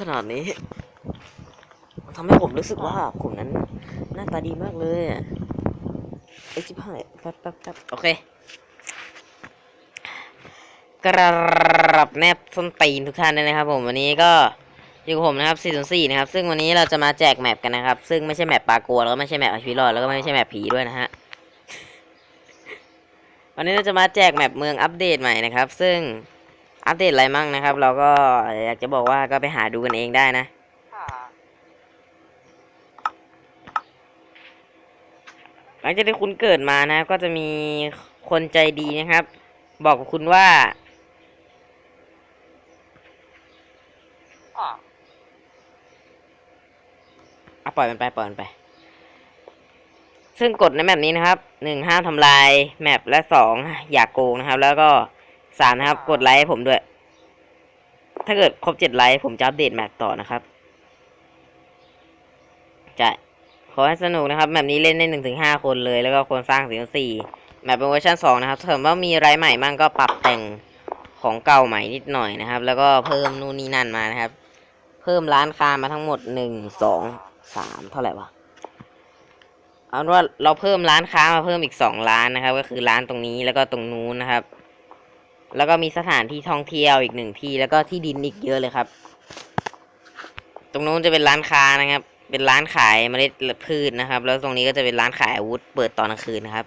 ขนาดนี้ทำให้ผมรู้สึกว่าผมนั้นหน้าตาดีมากเลยไอ้ชิบหายแป๊บแป๊บแป๊บโอเค กรับแนบส้นตีนทุกท่านด้วยนะครับ ผมวันนี้ก็อยู่กับผมนะครับ404นะครับ ซึ่งวันนี้เราจะมาแจกแมปกันนะครับ ซึ่งไม่ใช่แมปปลากัวแล้วก็ไม่ใช่แมปอาชีวิตรอดแล้วก็ไม่ใช่แมปผีด้วยนะฮะ วันนี้เราจะมาแจกแมปเมืองอัปเดตใหม่นะครับ ซึ่ง อัปเดตอะไรมั่งนะครับ เราก็อยากจะบอกว่าก็ไปหาดูกันเองได้นะหลังจากที่คุณเกิดมานะครับก็จะมีคนใจดีนะครับ บอกกับคุณว่าอะปล่อยมันไปปล่อยมันไป ซึ่งกฎในแมปนี้นะครับหนึ่งห้ามทำลายแมปและสองอย่ากโกงนะครับ แล้วก็ สามนะครับ กดไลค์ให้ผมด้วย ถ้าเกิดครบเจ็ดไลค์ผมจะอัปเดตแมปต่อนะครับ จะขอให้สนุกนะครับแมปนี้เล่นได้หนึ่งถึงห้าคนเลย แล้วก็คนสร้างสี่สี่แมปเป็นเวอร์ชันสองนะครับถ้าว่ามีไรใหม่มั่งก็ปรับแต่งของเก่าใหม่นิดหน่อยนะครับ แล้วก็เพิ่มนู่นนี่นั่นมานะครับ เพิ่มร้านค้ามาทั้งหมดหนึ่งสองสามเท่าไหร่วะเอาว่าเราเพิ่มร้านค้ามาเพิ่มอีกสองร้านนะครับ ก็คือร้านตรงนี้แล้วก็ตรงนู้นนะครับ แล้วก็มีสถานที่ท่องเที่ยวอีกหนึ่งที่แล้วก็ที่ดินอีกเยอะเลยครับ ตรงนู้นจะเป็นร้านค้านะครับ เป็นร้านขายเมล็ดพืชนะครับ แล้วตรงนี้ก็จะเป็นร้านขายอาวุธเปิดตอนกลางคืนนะครับ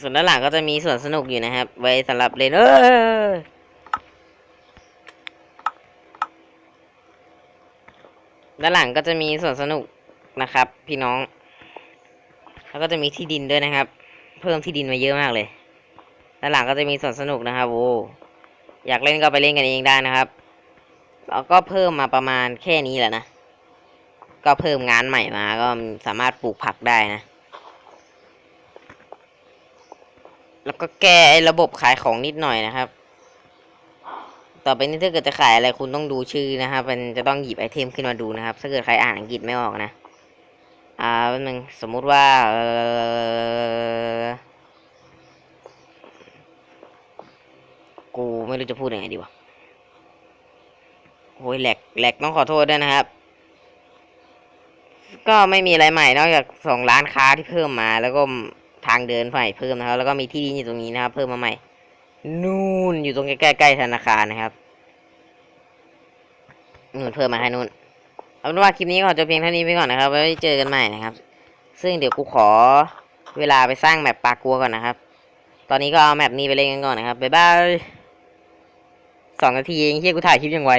ส่วนด้านหลังก็จะมีสวนสนุกอยู่นะครับ ไว้สำหรับเล่นเออด้านหลังก็จะมีสวนสนุกนะครับ พี่น้อง แล้วก็จะมีที่ดินด้วยนะครับ เพิ่มที่ดินมาเยอะมากเลย ด้านหลังก็จะมีสวนสนุกนะครับโอ้อยากเล่นก็ไปเล่นกันเองได้นะครับแล้วก็เพิ่มมาประมาณแค่นี้แหละนะ ก็เพิ่มงานใหม่มาก็สามารถปลูกผักได้นะ แล้วก็แก้ไอ้ระบบขายของนิดหน่อยนะครับ ต่อไปนี้ถ้าเกิดจะขายอะไรคุณต้องดูชื่อนะครับ มันจะต้องหยิบไอเทมขึ้นมาดูนะครับ ถ้าเกิดใครอ่านอังกฤษไม่ออกนะ อ่าแป๊บนึงสมมุติว่าเออกู ไม่รู้จะพูดยังไงดีวะโอ้ยแหลกแหลกต้องขอโทษด้วยนะครับ ก็ไม่มีอะไรใหม่นอกจากสองร้านค้าที่เพิ่มมา แล้วก็ทางเดินใหม่เพิ่มนะครับ แล้วก็มีที่ดินอยู่ตรงนี้นะครับ เพิ่มมาใหม่ นู่นอยู่ตรงใกล้ๆใกล้ธนาคารนะครับนู่นเพิ่มมาให้นู่นเอาเป็นว่าคลิปนี้ขอจบเพียงเท่านี้ไปก่อนนะครับไว้เจอกันใหม่นะครับ ซึ่งเดี๋ยวกูขอเวลาไปสร้างแมปปากัวก่อนนะครับ ตอนนี้ก็เอาแมปนี้ไปเล่นกันก่อนนะครับบ๊ายบาย สองนาทีเองเฮียกูถ่ายคลิปยังไว